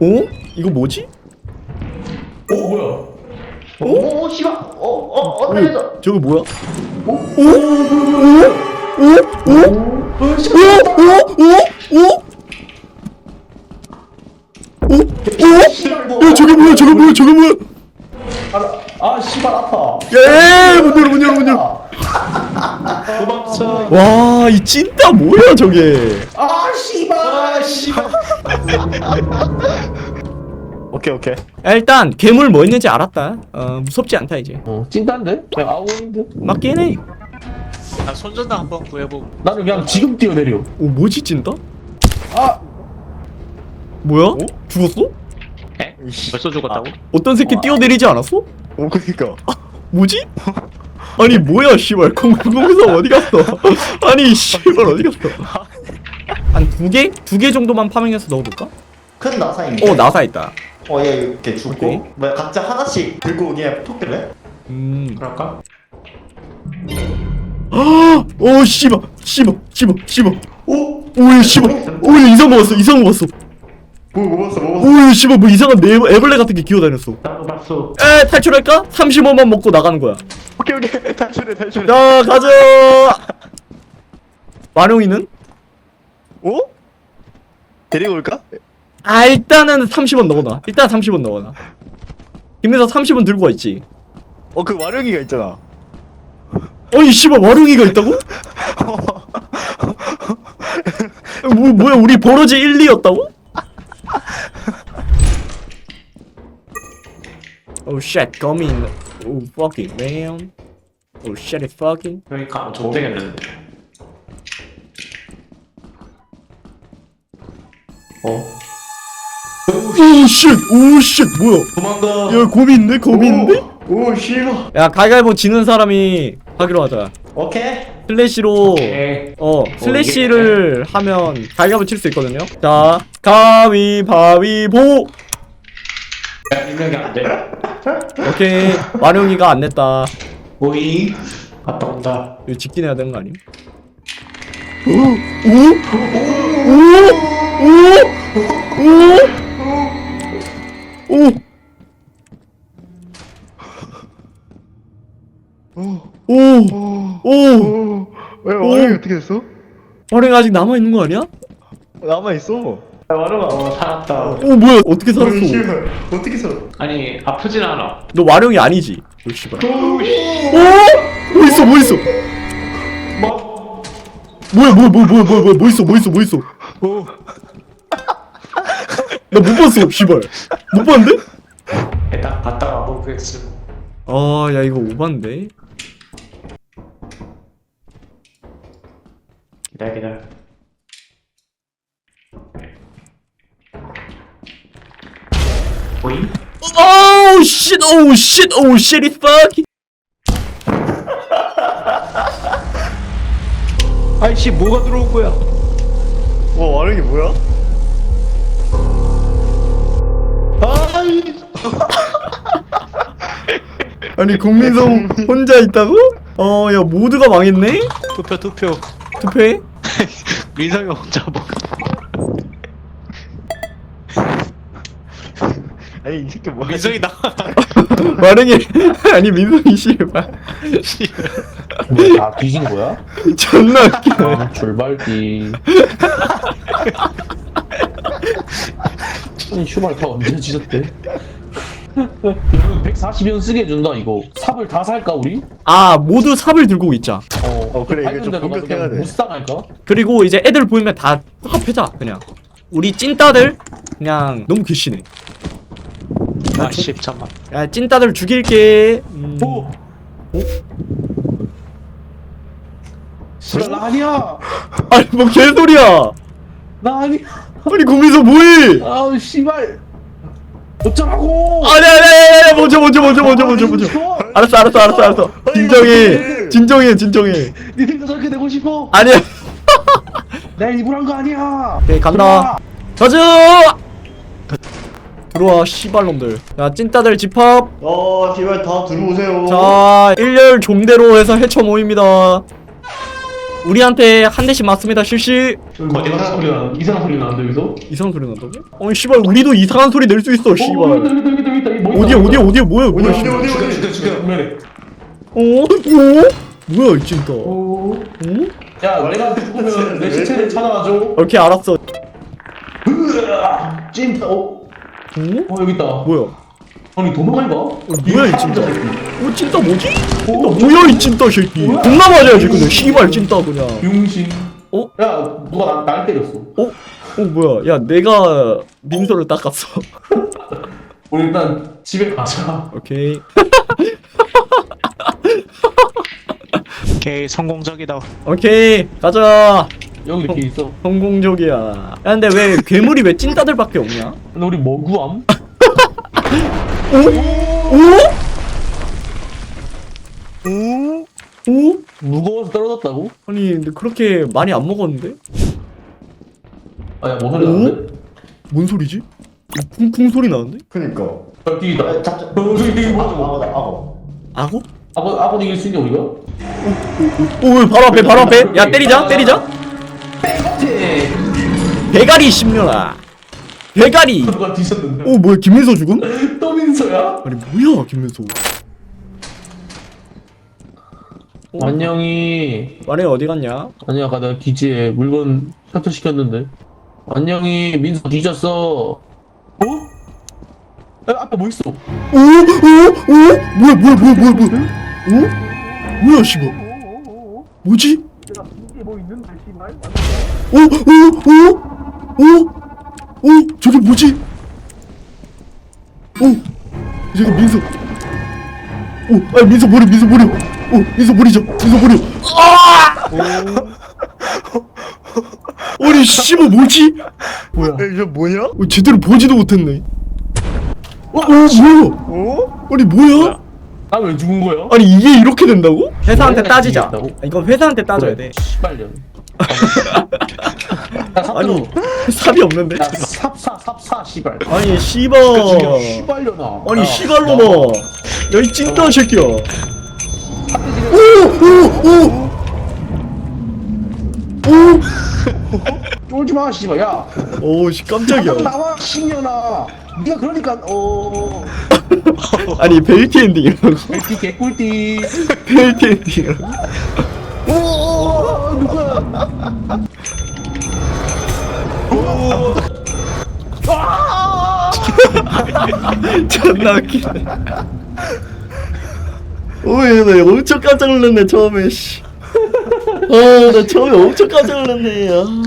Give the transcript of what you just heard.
오? 이거 뭐지? 어 뭐야? 오, 오, 씨발. 어, 어, 어, 때렸어. 저거 뭐야? 오? 오? 오? 오? 오? 오? 어, 씨. 오? 오? 오? 오? 오? 야 저게 뭐야 저게 뭐야 저게 뭐야 아, 아, 씨발 아파. 야문 열어 문 열어 문 열어 도망쳐. 와이 찐따 뭐야 저게 아, 씨. 오케이 오케이. 일단 괴물 뭐였는지 알았다. 어 무섭지 않다 이제. 어, 찐단데? 그냥 아웃인데? 맞긴 해. 나 손전등 한번 구해보고. 나는 그냥 지금 뛰어내려. 오 뭐지 찐다? 아! 뭐야? 어? 죽었어? 에? 벌써 죽었다고? 아. 어떤 새끼 뛰어내리지 않았어? 오 그니까. 아, 뭐지? 아니 뭐야 씨발 공 공성 어디 갔어? 아니 씨발 어디 갔어? 두 개? 두 개 정도만 파밍해서 넣어볼까? 큰 나사입니다. 어 나사 있다 어얘 이렇게 오케이. 죽고 각자 하나씩 들고 그냥 톡 들래? 음 그럴까? 아! 오 어, 씨발 씨발 씨발 씨발 오? 오야 씨발 오야 이상 먹었어 이상 먹었어 뭐 먹었어 먹었어 오야 씨발 뭐 이상한 네, 애벌레 같은 게 기어다녔어 나도 뭐 봤어. 에 탈출할까? 35만 먹고 나가는 거야 오케이 오케이 탈출해 탈출해. 자 가자 마룡이는? 오? 데리고 올까? 아 일단은 30원 넣어놔 일단 30원 넣어놔 김민서 30원 들고 와 있지 어 그 와룡이가 있잖아 어이 씨발 와룡이가 있다고? 뭐, 뭐야 우리 버러지 1, 2였다고? oh 거미 있네 oh, oh fucking 그러니까 안 되겠는데 어. 오쉣 오쉣 뭐야 도망가. 야 고민인데 고민인데? 오, 싫어. 야 가위바위보 지는 사람이 하기로 하자 오케이. 슬래시로 오케이. 어 슬래시를 하면 가위바위보 칠 수 있거든요 자 가위바위보 야, 입력이 안 돼. 오케이 마룡이가 안 냈다 오잉. 갔다 온다. 이거 직진해야 되는 거 아님? 오? 오? 오? 오! 오! 오! 오! 오. 왜 어떻게 됐어? 활행 아직 남아 있는 거 아니야? 남아 있어. 와르마 어, 살았다. 오 뭐야? 어떻게 살았어? 어, 어떻게 살아? 아니 아프진 않아. 너 와룡이 아니지? 너 씨발. 오! 오! 뭐 있어? 뭐 있어? 뭐? 뭐야? 뭐야? 뭐야? 뭐야? 뭐야? 뭐 있어? 뭐 있어? 뭐 있어? 오. 나 못 봤어 씨발 못 봤는데? 일단 갔다가 보겠음 아 야 이거 오반데 기다려 기다려 보임? 오우 쉣 오우 쉣 오우 쉣 이 fuck 아이씨 뭐가 들어온 거야? 와 와룡이 뭐야? 아니 국민성 혼자 있다고? 어 야 모두가 망했네? 투표 투표 투표해? 민성이 혼자 뭐 아니 이 새끼 뭐야? 민성이 나 마릉이 아니 민성이 씨발 뭐야 다 뒤진 거야? 존나 웃겨 아 출발기 아니 슈발 다 언제 지졌대? 140연 쓰게 해준다 이거 삽을 다 살까 우리? 아 모두 삽을 들고 있자 어, 어, 그래, 이거 좀 공격해야 돼. 무쌍할까? 그리고 이제 애들 보이면 다 꽉패자 그냥 우리 찐따들 그냥 너무 귀신해 아씨 잠만 야 찐따들 죽일게 음. 오! 나 아니야! 아니 뭐 개소리야 나 아니야! 아니 국민성 뭐해 아우 씨발! 어쩌라고! 아니 아니 아니 아니 먼저 먼저 먼저 먼저 먼저 먼저 알았어 알았어 알았어 알았어. 진정해 진정해 진정해. 니들도 저렇게 되고 싶어? 아니야. 내 일부러 한 거 아니야! 오케이 간다 가자 들어와 씨발놈들. 야 찐따들 집합. 어 제발 다 들어오세요. 자 일렬 종대로 해서 해쳐 모입니다 우리한테 한 대씩 맞습니다 실시 여기 이상한 소리 나 이상한 소리 나는데 여기서 이상한 소리 난다고? 어이 씨발 우리도 이상한 소리 낼 수 있어 어, 씨발 여기 여기 여기 여기 어디야 어디야 어디야 뭐야 뭐야 어디 씨발 어디 어디 죽여 죽여 분명해 어? 어? 뭐야 이 찐따 어? 오. 야 내가 죽으면 내 시체를 찾아와줘 오케이 알았어 찐 어? 어? 어 여기 있다 뭐야 아니 도망갈까? 어, 뭐야 이 찐따 어 찐따 뭐지? 찐따 뭐야 이 찐따 새끼. 겁나 맞아야지 그냥 씨발 찐따 그냥. 병신. 어? 야 누가 나, 날 때렸어. 어? 어 뭐야. 야 내가 민서를 닦았어. 우리 일단 집에 가자. 오케이. 오케이 성공적이다. 오케이 가자. 여기 이렇게 있어. 성공적이야. 야 근데 왜 괴물이 왜 찐따들밖에 없냐? 근데 우리 뭐 구함? 오? 오? 오? 무거워서 떨어졌다고? 아니 근데 그렇게 많이 안 먹었는데? 아야 뭐 소리 나는데? 뭔 소리지? 쿵쿵 소리 나는데? 그니까 아 아, 잡자. 어 저기 되게 아, 아고 악어? 아버 아버 이길 수 있냐 우리가? 오 바로 앞에 바로 앞에 야 때리자 때리자 네 대가리 10년아 대가리 누가 뒤졌는데 오 뭐야 김민서 죽음? 또 민서야? 아니 뭐야 김민서 안녕히 말해 어디 갔냐? 아니 아까 내가 기지에 물건 탑승시켰는데 안녕히 민서 뒤졌어 어? 야, 앞에 뭐 있어? 오? 오? 오? 뭐야 뭐야 뭐야 뭐야 뭐야 오? 뭐야 씨발 뭐지? 오? 오? 오? 오? 오? 저게 뭐지? 오? 저게 민서 오? 아 민서 버려 민서 버려 오 민서 버리자 민서 버려 아! 아니 씨발 뭐지? 뭐야 이거 뭐냐? 어, 제대로 보지도 못했네 어? 뭐야? 어? 아니 뭐야? 나 왜 죽은 거야? 아니 이게 이렇게 된다고? 회사한테 왜 따지자. 이건 회사한테 따져야 돼. 씨발년 아니 들어 삽이 없는데? 야 삽사 삽사 씨발 아니 씨발. 죽여 씨발년아 아니 야, 씨발로마. 야이 찐따 새끼야. 오오오 쫄지 마 씨발 야 오. 오씨 깜짝이야. 나와 신년아 네가 그러니까 어 아니 벨트 엔딩이라고. 꿀띠 개꿀띠 벨트 엔딩이라고. 오 누구 존나 웃기네. 오이 나 엄청 깜짝 놀랐네 처음에 씨. 아 나 처음에 엄청 깜짝 놀랐네. 아.